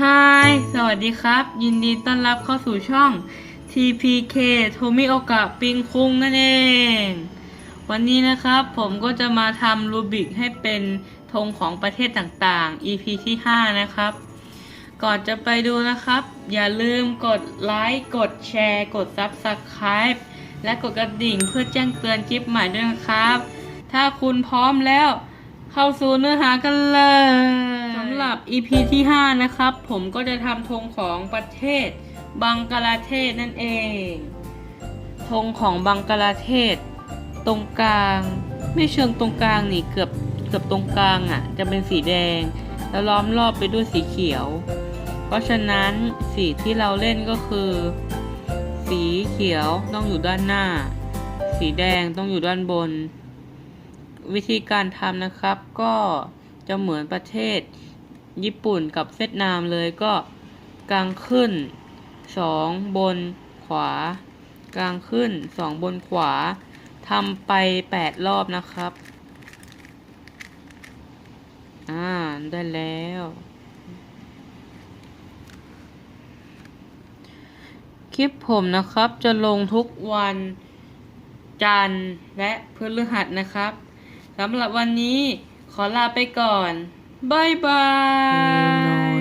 ฮายสวัสดีครับ ยินดีต้อนรับเข้าสู่ช่อง TPK โทมิโอกะปิงคุงนั่นเอง วันนี้นะครับผมก็จะมาทำรูบิกให้เป็นธงของประเทศต่างๆ EP ที่ 5 นะครับ ก่อนจะไปดูนะครับ อย่าลืมกดไลค์ กดแชร์ กด Subscribe และกดกระดิ่งเพื่อแจ้งเตือนคลิปใหม่ด้วยนะครับ ถ้าคุณพร้อมแล้ว เข้าสู่เนื้อหากันเลย EP ที่ 5 นะครับ ผมก็จะทำธงของประเทศบังกลาเทศนั่นเองธงของบังกลาเทศ ตรงกลาง ไม่เชิงตรงกลางนี่เกือบเกือบตรงกลางอะ่ะ จะเป็นสีแดง แล้วล้อมรอบไปด้วยสีเขียว เพราะฉะนั้นสีที่เราเล่นก็คือ สีเขียวต้องอยู่ด้านหน้า สีแดงต้องอยู่ด้านบน วิธีการทำนะครับก็จะเหมือนประเทศ ญี่ปุ่นกับเวียดนามเลยก็กลางขึ้นสองบนขวา กลางขึ้นสองบนขวาทำไปแปดรอบนะครับ อ่า ได้แล้ว คลิปผมนะครับจะลงทุกวันจันทร์และพฤหัสนะครับสำหรับวันนี้ขอลาไปก่อน Bye bye.